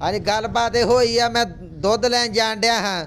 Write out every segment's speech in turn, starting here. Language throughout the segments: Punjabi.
ਅੱਜ ਗੱਲਬਾਤ ਇਹ ਹੋਈ ਆ ਮੈਂ ਦੁੱਧ ਲੈਣ ਜਾਣ ਡਿਆ ਹਾਂ।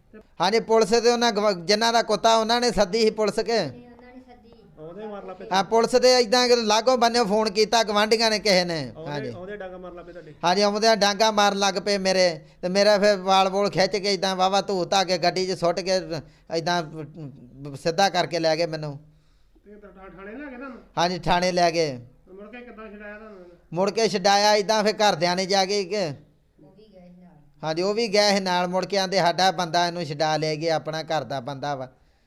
ਹਾਂਜੀ ਪੁਲਿਸ ਦੇ ਉਹਨਾਂ ਗਵ- ਜਿਨ੍ਹਾਂ ਦਾ ਕੁੱਤਾ ਉਹਨਾਂ ਨੇ ਸੱਦੀ ਸੀ ਪੁਲਿਸ ਕੇ? ਆਉਂਦੇ ਮਾਰ ਲਾ ਪੇ ਹਾਂ ਪੁਲਿਸ ਦੇ ਇਦਾਂ ਲਾਗੋਂ ਬੰਨੇ ਫੋਨ ਕੀਤਾ ਗਵਾਂਢੀਆਂ ਨੇ ਕਿਸੇ ਨੇ। ਆਉਂਦੇ ਹਾਂਜੀ। ਆਉਂਦੇ ਡਾਂਗਾ ਮਾਰ ਲਾ ਤੁਹਾਡੇ। ਹਾਂਜੀ ਆਉਂਦਿਆਂ ਡਾਂਗਾ ਮਾਰਨ ਲੱਗ ਪਏ ਮੇਰੇ। ਤੇ ਮੇਰਾ ਫਿਰ ਵਾਲ ਵੋਲ ਖਿੱਚ ਕੇ ਇਦਾਂ ਵਾਵਾ ਧੂ ਧਾ ਕੇ ਗੱਡੀ 'ਚ ਸੁੱਟ ਕੇ ਇਦਾਂ ਸਿੱਧਾ ਕਰਕੇ ਲੈ ਗਏ ਮੈਨੂੰ। ਤੇ ਤਾਂ ਠਾਣੇ ਲੈ ਗਏ ਤੁਹਾਨੂੰ ਹਾਂਜੀ ਥਾਣੇ ਲੈ ਗਏ। ਮੁੜ ਕੇ ਕਿੱਦਾਂ ਛਡਾਇਆ ਤੁਹਾਨੂੰ ਮੁੜ ਕੇ ਛਡਾਇਆ ਇਦਾਂ ਫਿਰ ਘਰਦਿਆਂ ਨੇ ਜਾ ਕੇ ਕਿ ਹਾਂਜੀ, ਉਹ ਵੀ ਗਏ ਸੀ ਨਾਲ, ਮੁੜ ਕੇ ਆਂਦੇ ਸਾਡਾ ਬੰਦਾ ਇਹਨੂੰ ਛਡਾ ਲੈ ਗਿਆ, ਆਪਣਾ ਘਰ ਦਾ ਬੰਦਾ ਵਾ।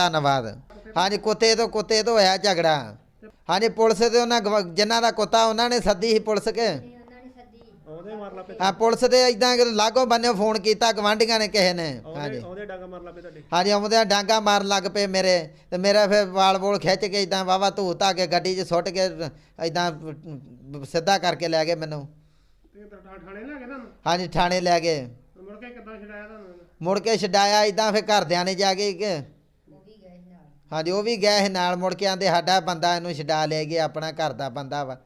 ਧੰਨਵਾਦ। ਹਾਂਜੀ ਕੁੱਤੇ ਤੋਂ ਕੁੱਤੇ ਤੋਂ ਹੋਇਆ ਝਗੜਾ। ਹਾਂਜੀ ਪੁਲਿਸ ਦੇ ਉਹਨਾਂ ਗਵ- ਜਿਨ੍ਹਾਂ ਦਾ ਕੁੱਤਾ ਉਹਨਾਂ ਨੇ ਸੱਦੀ ਸੀ ਪੁਲਿਸ ਕੇ? ਆਉਂਦੇ ਮਾਰ ਲਾ ਪੁਲਿਸ ਦੇ ਇਦਾਂ ਲਾਗੋਂ ਬੰਨੇ ਫੋਨ ਕੀਤਾ ਗਵਾਂਢੀਆਂ ਨੇ ਕਿਸੇ ਨੇ। ਆਉਂਦੇ ਹਾਂਜੀ। ਆਉਂਦੇ ਡਾਂਗਾ ਮਾਰ ਲਾ ਤੁਹਾਡੇ। ਹਾਂਜੀ ਆਉਂਦਿਆਂ ਡਾਂਗਾ ਮਾਰਨ ਲੱਗ ਪਏ ਮੇਰੇ। ਤੇ ਮੇਰਾ ਫਿਰ ਵਾਲ ਵੋਲ ਖਿੱਚ ਕੇ ਇਦਾਂ ਵਾਵਾ ਧੂ ਧਾ ਕੇ ਗੱਡੀ 'ਚ ਸੁੱਟ ਕੇ ਇਦਾਂ ਸਿੱਧਾ ਕਰਕੇ ਲੈ ਗਏ ਮੈਨੂੰ। ਤੇ ਤਾਂ ਠਾਣੇ ਲੈ ਗਏ ਤੁਹਾਨੂੰ ਹਾਂਜੀ ਥਾਣੇ ਲੈ ਗਏ। ਮੁੜ ਕੇ ਕਿੱਦਾਂ ਛਡਾਇਆ ਤੁਹਾਨੂੰ? ਮੁੜ ਕੇ ਛਡਾਇਆ ਇਦਾਂ ਫਿਰ ਘਰਦਿਆਂ ਨੇ ਜਾ ਕੇ ਕਿ ਹਾਂਜੀ, ਉਹ ਵੀ ਗਏ ਸੀ ਨਾਲ, ਮੁੜ ਕੇ ਆਂਦੇ ਸਾਡਾ ਬੰਦਾ ਇਹਨੂੰ ਛਡਾ ਲੈ ਗਿਆ, ਆਪਣਾ ਘਰ ਦਾ ਬੰਦਾ ਵਾ।